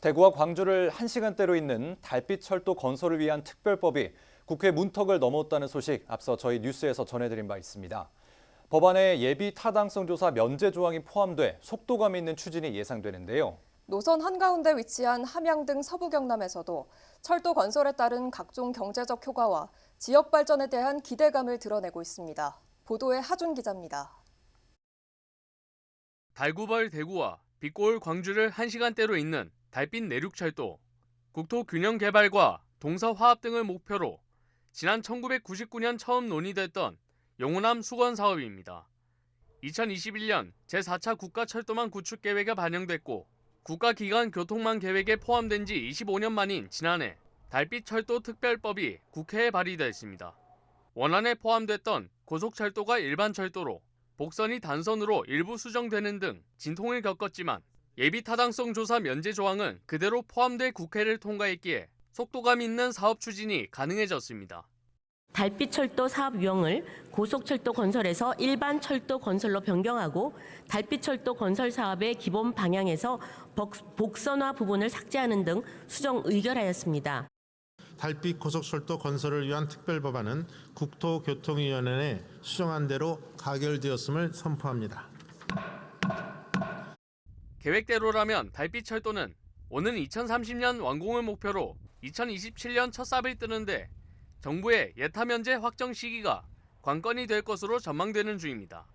대구와 광주를 한시간대로 잇는 달빛철도 건설을 위한 특별법이 국회 문턱을 넘었다는 소식 앞서 저희 뉴스에서 전해드린 바 있습니다. 법안에 예비 타당성 조사 면제 조항이 포함돼 속도감 있는 추진이 예상되는데요. 노선 한가운데 위치한 함양 등 서부 경남에서도 철도 건설에 따른 각종 경제적 효과와 지역 발전에 대한 기대감을 드러내고 있습니다. 보도에 하준 기자입니다. 달구벌 대구와 빛고을 광주를 1시간대로 잇는 달빛 내륙철도, 국토균형개발과 동서화합 등을 목표로 지난 1999년 처음 논의됐던 영호남 수건 사업입니다. 2021년 제4차 국가철도망 구축 계획에 반영됐고 국가기관 교통망 계획에 포함된 지 25년 만인 지난해 달빛 철도 특별법이 국회에 발의됐습니다. 원안에 포함됐던 고속철도가 일반 철도로 복선이 단선으로 일부 수정되는 등 진통을 겪었지만 예비 타당성 조사 면제 조항은 그대로 포함돼 국회를 통과했기에 속도감 있는 사업 추진이 가능해졌습니다. 달빛철도 사업 유형을 고속철도 건설에서 일반 철도 건설로 변경하고 달빛철도 건설 사업의 기본 방향에서 복- 복선화 부분을 삭제하는 등 수정 의결하였습니다. 달빛 고속철도 건설을 위한 특별 법안은 국토교통위원회에 수정한 대로 가결되었음을 선포합니다. 계획대로라면 달빛 철도는 오는 2030년 완공을 목표로 2027년 첫 삽을 뜨는데 정부의 예타 면제 확정 시기가 관건이 될 것으로 전망되는 중입니다.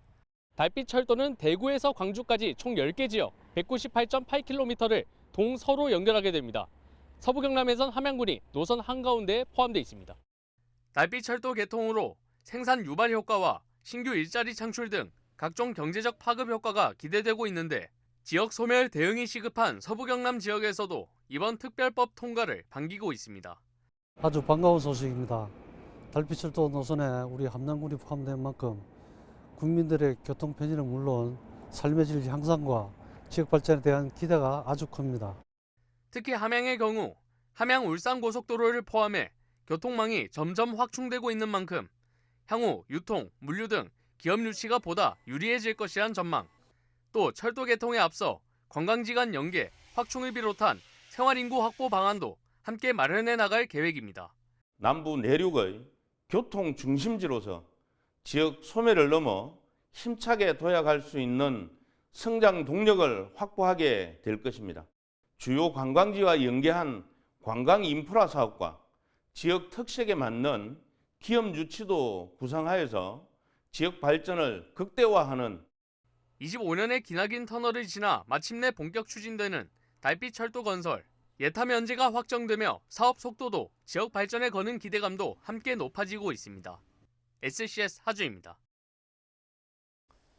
달빛 철도는 대구에서 광주까지 총 10개 지역 198.8km를 동서로 연결하게 됩니다. 서부 경남에선 함양군이 노선 한가운데에 포함되어 있습니다. 달빛 철도 개통으로 생산 유발 효과와 신규 일자리 창출 등 각종 경제적 파급 효과가 기대되고 있는데 지역 소멸 대응이 시급한 서부 경남 지역에서도 이번 특별법 통과를 반기고 있습니다. 아주 반가운 소식입니다. 달빛철도 노선에 우리 함양군이 포함된 만큼 국민들의 교통 편의는 물론 삶의 질 향상과 지역 발전에 대한 기대가 아주 큽니다. 특히 함양의 경우 함양 울산 고속도로를 포함해 교통망이 점점 확충되고 있는 만큼 향후 유통, 물류 등 기업 유치가 보다 유리해질 것이란 전망. 또 철도 개통에 앞서 관광지 간 연계, 확충을 비롯한 생활인구 확보 방안도 함께 마련해 나갈 계획입니다. 남부 내륙의 교통 중심지로서 지역 소멸을 넘어 힘차게 도약할 수 있는 성장 동력을 확보하게 될 것입니다. 주요 관광지와 연계한 관광 인프라 사업과 지역 특색에 맞는 기업 유치도 구상하여서 지역 발전을 극대화하는 25년의 기나긴 터널을 지나 마침내 본격 추진되는 달빛 철도 건설. 예타 면제가 확정되며 사업 속도도 지역 발전에 거는 기대감도 함께 높아지고 있습니다. SCS 하주입니다.